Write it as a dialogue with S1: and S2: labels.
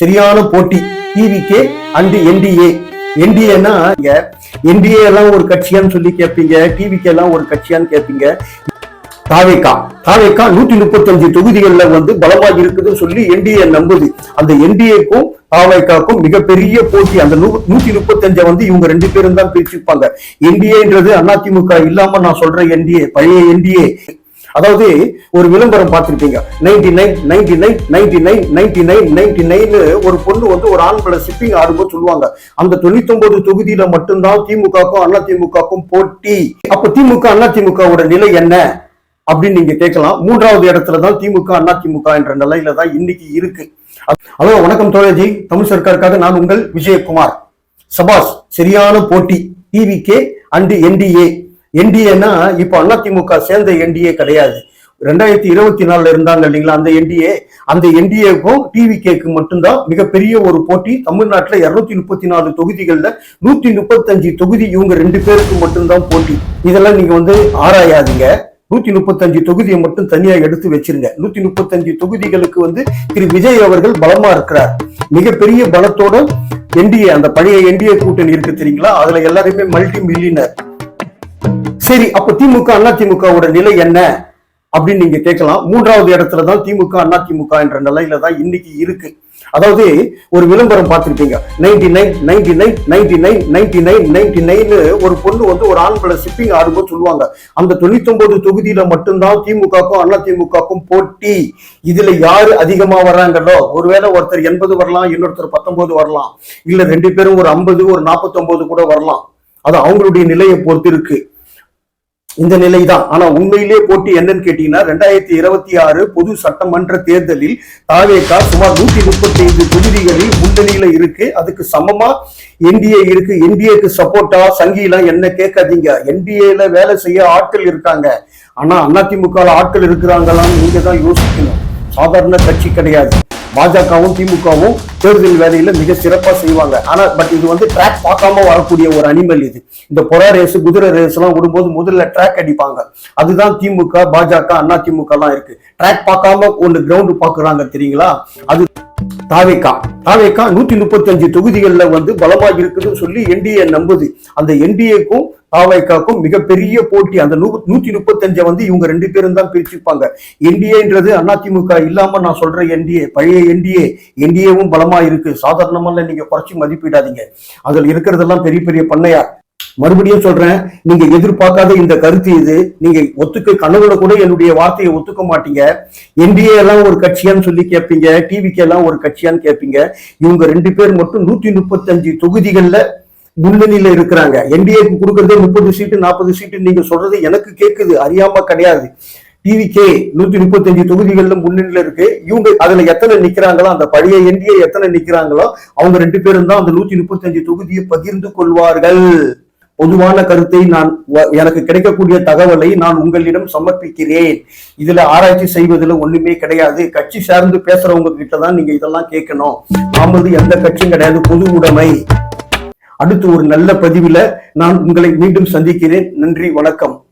S1: சரியான போட்டி. TVK and NDA என்டிஏனா இங்க என்டிஏ எல்லாம் ஒரு கட்சியான்னு சொல்லி கேட்பீங்க டிவிகே எல்லாம் ஒரு கட்சியான்னு கேட்பீங்க தாவேக்கா தாவேக்கா நூத்தி முப்பத்தஞ்சு தொகுதிகள்ல வந்து பலமா இருக்குதுன்னு சொல்லி என்டிஏ நம்புது. அந்த என்டிஏக்கும் தாவேக்காக்கும் மிகப்பெரிய போட்டி. அந்த நூத்தி முப்பத்தஞ்ச வந்து இவங்க ரெண்டு பேரும் தான் பிரிச்சுப்பாங்க. என்டிஏன்றது அதிமுக இல்லாம நான் சொல்றேன் என்டிஏ பழைய என்டிஏ அதாவது ஒரு விளம்பரம் பார்த்துருப்பீங்க. Ninety nine ninety nine ninety nine ninety nine ninety nine ஒரு பொண்ணு வந்து ஒரு ஆண்களை சிப்பிங் ஆடும்போது சொல்லுவாங்க. அந்த தொண்ணூத்தி தொகுதியில மட்டும்தான் திமுகக்கும் அண்ணா திமுகக்கும் போட்டி. அப்ப திமுக அண்ணா திமுகவோட நிலை என்ன? அப்படின்னு நீங்க கேட்கலாம். மூன்றாவது இடத்துல தான் திமுக அண்ணா திமுக என்ற நிலையில தான் இன்னைக்கு இருக்கு. ஹலோ வணக்கம் தோழஜி தமிழ் சர்க்காருக்காக நான் உங்கள் விஜயகுமார். சபாஸ் சரியான போட்டி. டிவிகே அண்ட் என்டிஏ என்டிஏனா இப்போ அதிமுக சேர்ந்த என்டிஏ கிடையாது. ரெண்டாயிரத்தி இருபத்தி நாலுல இருந்தாங்க இல்லைங்களா அந்த என்டிஏ அந்த என்டிஏக்கும் டிவி கேக்கு மட்டும்தான் மிகப்பெரிய ஒரு போட்டி. தமிழ்நாட்டுல இருநூத்தி முப்பத்தி நாலு தொகுதிகள்ல நூத்தி முப்பத்தஞ்சு தொகுதி இவங்க ரெண்டு பேருக்கு மட்டும்தான் போட்டி. இதெல்லாம் நீங்க வந்து ஆராயாதீங்க. நூத்தி முப்பத்தஞ்சு தொகுதியை மட்டும் தனியா எடுத்து வச்சிருங்க. நூத்தி முப்பத்தஞ்சு தொகுதிகளுக்கு வந்து திரு விஜய் அவர்கள் பலமா இருக்கிறார். மிகப்பெரிய பலத்தோட என்டிஏ அந்த பழைய என்டிஏ கூட்டணி இருக்கு தெரியுங்களா? அதுல எல்லாருமே மல்டி மில்லியனர் சரி அப்ப திமுக அண்ணா திமுகவோட நிலை என்ன? அப்படின்னு நீங்க கேட்கலாம். மூன்றாவது இடத்துல தான் திமுக அண்ணா திமுக என்ற நிலையில தான் இன்னைக்கு இருக்கு. அதாவது ஒரு விளம்பரம் பார்த்துருப்பீங்க. Ninety nine ninety nine ninety nine ninety nine ninety nine ஒரு பொண்ணு வந்து ஒரு ஆண்களை ஷிப்பிங் ஆடும்போது சொல்லுவாங்க. அந்த தொண்ணூத்தி தொகுதியில மட்டும்தான் திமுகக்கும் அண்ணா திமுகக்கும் போட்டி. இதுல யாரு அதிகமா வர்றாங்களோ ஒருவேளை ஒருத்தர் எண்பது வரலாம் இன்னொருத்தர் பத்தொன்பது வரலாம். இல்ல ரெண்டு பேரும் ஒரு ஐம்பது ஒரு நாற்பத்தி கூட வரலாம். அது அவங்களுடைய நிலையை பொறுத்து இருக்கு. இந்த நிலை தான் ஆனா உண்மையிலே போட்டி என்னன்னு கேட்டீங்கன்னா ரெண்டாயிரத்தி இருபத்தி ஆறு பொது சட்டமன்ற தேர்தலில் தாவேக்கா சுமார் நூத்தி முப்பத்தி ஐந்து தொகுதிகளில் முன்னணியில இருக்கு. அதுக்கு சமமா என்டிஏ இருக்கு. என்டிஏக்கு சப்போர்ட்டா சங்கிலாம் என்ன கேட்காதீங்க. என்டிஏல வேலை செய்ய ஆட்கள் இருக்காங்க. ஆனா அதிமுக ஆட்கள் இருக்கிறாங்களான்னு நீங்க தான் யோசிக்கணும். சாதாரண கட்சி கிடையாது. பாஜகவும் திமுகவும் தேர்தல் வேலையில மிக சிறப்பா செய்வாங்க. ஆனா பட் இது வந்து ட்ராக் பார்க்காம வரக்கூடிய ஒரு அனிமல் இது. இந்த புறா ரேஸ் குதிரை ரேஸ் எல்லாம் விடும்போது முதல்ல ட்ராக் அடிப்பாங்க. அதுதான் திமுக பாஜக அண்ணா திமுக எல்லாம் இருக்கு. ட்ராக் பார்க்காம ஒன்று கிரவுண்ட் பாக்குறாங்க தெரியுங்களா? அது தாவேக்கா. தாவேக்கா நூத்தி முப்பத்தஞ்சு தொகுதிகளில் வந்து பலமா இருக்குதுன்னு சொல்லி என்டிஏ நம்புது. அந்த என்டிஏக்கும் தாவேக்காக்கும் மிகப்பெரிய போட்டி. அந்த நூ நூத்தி முப்பத்தஞ்சை வந்து இவங்க ரெண்டு பேரும் தான் பிரிச்சுப்பாங்க. என்டிஏன்றது அதிமுக இல்லாம நான் சொல்ற என்டிஏ பழைய என்டிஏ என்டிஏவும் பலமா இருக்கு. சாதாரணமா நீங்க குறைச்சி மதிப்பிடாதீங்க. அதில் இருக்கிறதெல்லாம் பெரிய பெரிய பண்ணையார் மறுபடியும் சொல்றேன் நீங்க எதிர்பார்க்காத இந்த கருத்து இது. நீங்க ஒத்துக்க கனவுல கூட என்னுடைய வார்த்தையை ஒத்துக்க மாட்டீங்க. என்டிஏ எல்லாம் ஒரு கட்சியான்னு சொல்லி கேட்பீங்க டிவிக்கு எல்லாம் ஒரு கட்சியான்னு கேட்பீங்க. இவங்க ரெண்டு பேர் மட்டும் நூத்தி முப்பத்தஞ்சு தொகுதிகள்ல முன்னணியில இருக்கிறாங்க. என்டிஏக்கு கொடுக்கறதே முப்பது சீட்டு நாற்பது சீட்டு நீங்க சொல்றது எனக்கு கேட்குது அறியாம கிடையாது. டிவிகே நூத்தி முப்பத்தஞ்சு தொகுதிகள்ல முன்னணியில இருக்கு. இவங்க அதுல எத்தனை நிக்கிறாங்களோ அந்த பழைய என்டிஏ எத்தனை நிக்கிறாங்களோ அவங்க ரெண்டு பேரும் தான் அந்த நூத்தி முப்பத்தஞ்சு தொகுதியை பகிர்ந்து கொள்வார்கள். பொதுவான கருத்தை நான் வ- எனக்கு கிடைக்கக்கூடிய தகவலை நான் உங்களிடம் சமர்ப்பிக்கிறேன். இதுல ஆராய்ச்சி செய்வதுல ஒண்ணுமே கிடையாது. கட்சி சார்ந்து பேசுறவங்க கிட்ட தான் நீங்க இதெல்லாம் கேட்கணும். நாமது எந்த கட்சியும் கிடையாது. பொது உடைமை. அடுத்து ஒரு நல்ல பதிவுல நான் உங்களை மீண்டும் சந்திக்கிறேன். நன்றி வணக்கம்.